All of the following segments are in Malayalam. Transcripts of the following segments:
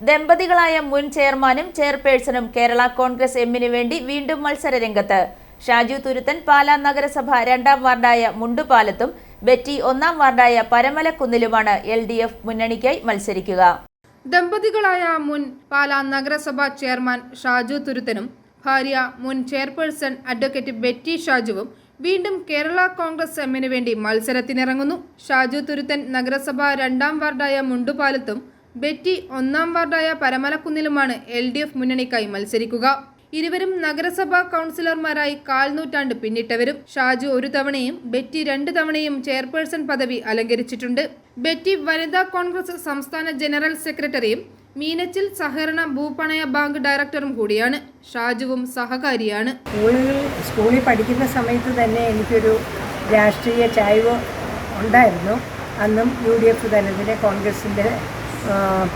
ദമ്പതികളായ മുൻ ചെയർമാനും ചെയർപേഴ്സണും കേരള കോൺഗ്രസ് എമ്മിനു വേണ്ടി വീണ്ടും മത്സര രംഗത്ത്. ഷാജു തുരുത്തൻ പാലാ നഗരസഭ രണ്ടാം വാർഡായ മുണ്ടുപാലത്തും ബെറ്റി ഒന്നാം വാർഡായ പരമലക്കുന്നിലുമാണ് എൽ ഡി എഫ് മുന്നണിക്കായി മത്സരിക്കുക. ദമ്പതികളായ മുൻ പാലാ നഗരസഭാ ചെയർമാൻ ഷാജു തുരുത്തനും ഭാര്യ മുൻ ചെയർപേഴ്സൺ അഡ്വക്കേറ്റ് ബെറ്റി ഷാജുവും വീണ്ടും കേരള കോൺഗ്രസ് എമ്മിനു വേണ്ടി മത്സരത്തിനിറങ്ങുന്നു. ഷാജു തുരുത്തൻ നഗരസഭ രണ്ടാം വാർഡായ മുണ്ടുപാലത്തും ബെറ്റി ഒന്നാം വാർഡായ പരമലക്കുന്നിലുമാണ് എൽ ഡി എഫ് മുന്നണിക്കായി മത്സരിക്കുക. ഇരുവരും നഗരസഭാ കൗൺസിലർമാരായി കാൽനൂറ്റാണ്ട് പിന്നിട്ടവരും. ഷാജു ഒരു തവണയും ബെറ്റി രണ്ട് തവണയും ചെയർപേഴ്സൺ പദവി അലങ്കരിച്ചിട്ടുണ്ട്. ബെറ്റി വനിതാ കോൺഗ്രസ് സംസ്ഥാന ജനറൽ സെക്രട്ടറിയും മീനച്ചിൽ സഹകരണ ഭൂപണയ ബാങ്ക് ഡയറക്ടറും കൂടിയാണ്. ഷാജുവും സഹകാരിയാണ്. സ്കൂളിൽ പഠിക്കുന്ന സമയത്ത് തന്നെ എനിക്കൊരു രാഷ്ട്രീയ ചായ്വ് ഉണ്ടായിരുന്നു. അന്നും യു ഡി എഫ് തലത്തിലെ കോൺഗ്രസിന്റെ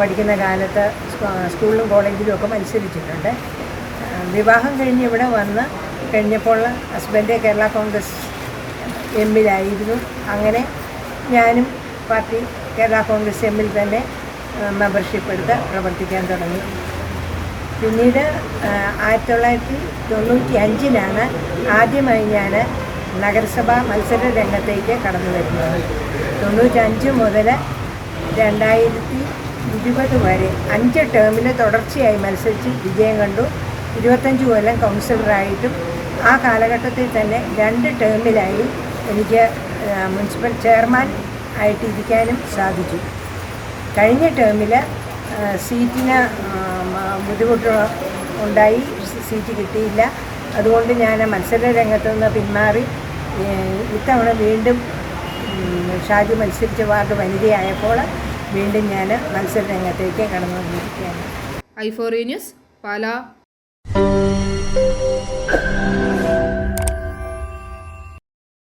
പഠിക്കുന്ന കാലത്ത് സ്കൂ- സ്കൂളിലും കോളേജിലും ഒക്കെ മത്സരിച്ചിട്ടുണ്ട്. വിവാഹം കഴിഞ്ഞ് ഇവിടെ വന്ന് കഴിഞ്ഞപ്പോൾ ഹസ്ബൻഡ് കേരള കോൺഗ്രസ് എമ്മിലായിരുന്നു. അങ്ങനെ ഞാനും പാർട്ടി കേരള കോൺഗ്രസ് എമ്മിൽ തന്നെ മെമ്പർഷിപ്പ് എടുത്ത് പ്രവർത്തിക്കാൻ തുടങ്ങി. പിന്നീട് ആയിരത്തി തൊള്ളായിരത്തി തൊണ്ണൂറ്റി അഞ്ചിലാണ് ആദ്യമായി ഞാൻ നഗരസഭാ മത്സര രംഗത്തേക്ക് കടന്നു വരുന്നത്. തൊണ്ണൂറ്റഞ്ച് മുതൽ രണ്ടായിരത്തി ഇരുപത് വരെ അഞ്ച് ടേമിൽ തുടർച്ചയായി മത്സരിച്ച് വിജയം കണ്ടു. ഇരുപത്തഞ്ച് കൊല്ലം കൗൺസിലറായിട്ടും ആ കാലഘട്ടത്തിൽ തന്നെ രണ്ട് ടേമിലായി എനിക്ക് മുനിസിപ്പൽ ചെയർമാൻ ആയിട്ട് ഇരിക്കാനും സാധിച്ചു. കഴിഞ്ഞ ടേമിൽ സീറ്റിന് ബുദ്ധിമുട്ട് ഉണ്ടായി. സീറ്റ് കിട്ടിയില്ല. അതുകൊണ്ട് ഞാൻ മത്സര രംഗത്തുനിന്ന് പിന്മാറി. ഇത്തവണ വീണ്ടും ഷാജു മത്സരിച്ച വാർഡ് വനിതയായപ്പോൾ വീണ്ടും ഞാൻ മത്സര രംഗത്തേക്ക് കടന്നു വന്നിരിക്കുകയാണ് ഐ ഫോർ ന്യൂസ് പാലാ.